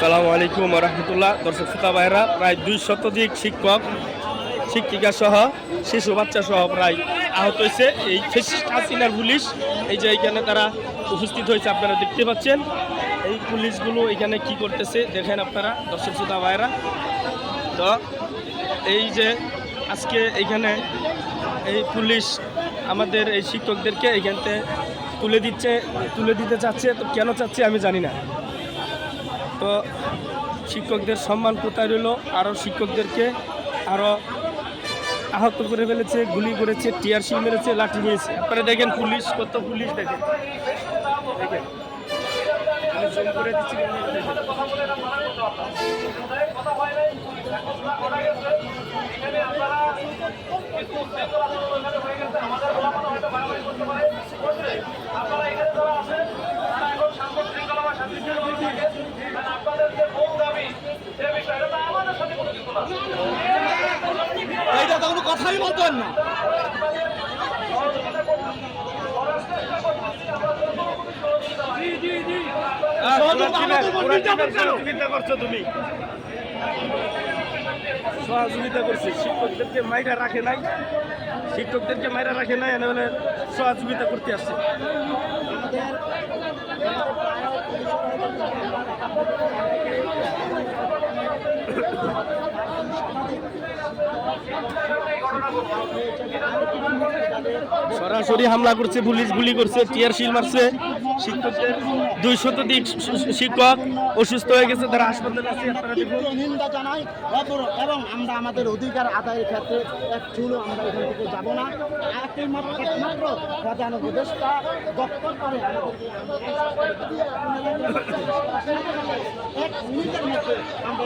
আসসালামু আলাইকুম রহমতুল্লাহ। দর্শক শ্রোতা ভাইরা প্রায় দুই শতাধিক শিক্ষক শিক্ষিকা সহ শিশু বাচ্চা সহ প্রায় আহত হয়েছে। এই হাসিনার পুলিশ, এই যে এখানে তারা উপস্থিত হয়েছে, আপনারা দেখতে পাচ্ছেন। এই পুলিশগুলো এখানে কি করতেছে, দেখেন আপনারা, দর্শক শ্রোতা ভাইরা তো, এই যে আজকে এইখানে এই পুলিশ আমাদের এই শিক্ষকদেরকে এইখানতে তুলে দিচ্ছে, তুলে দিতে চাচ্ছে, তো কেন চাচ্ছে আমি জানি না। তো শিক্ষকদের সম্মান কোথায় রইল? আরও শিক্ষকদেরকে আরও আহত করে ফেলেছে, গুলি করেছে টিয়ারশিল মেরেছে, লাঠি নিয়েছে আপনারা দেখেন পুলিশ, কত পুলিশ দেখেন। দেখেন। দেখেন। তো কোনো কথাই বলতেন না। সহযোগিতা সহযোগিতা করছে শিক্ষকদেরকে মাইরা রাখে নাই। শিক্ষকদেরকে মাইরা রাখে নাই এনে বলে সহযোগিতা করতে আসছে। সরাসরি হামলা করছে, পুলিশ গুলি করছে, টিয়ার শিল মারছে। শিক্ষকদের দুই শতাধিক শিক্ষক অসুস্থ হয়ে গেছে, তারা হাসপাতালে আছে নিন্দা জানাই এবং- আমরা আমাদের অধিকার আদায়ের ক্ষেত্রে এক চুলও আমরা এখান থেকে যাব না। একমাত্র প্রধান উপদেষ্টা দপ্তর করে এক মধ্যে আমরা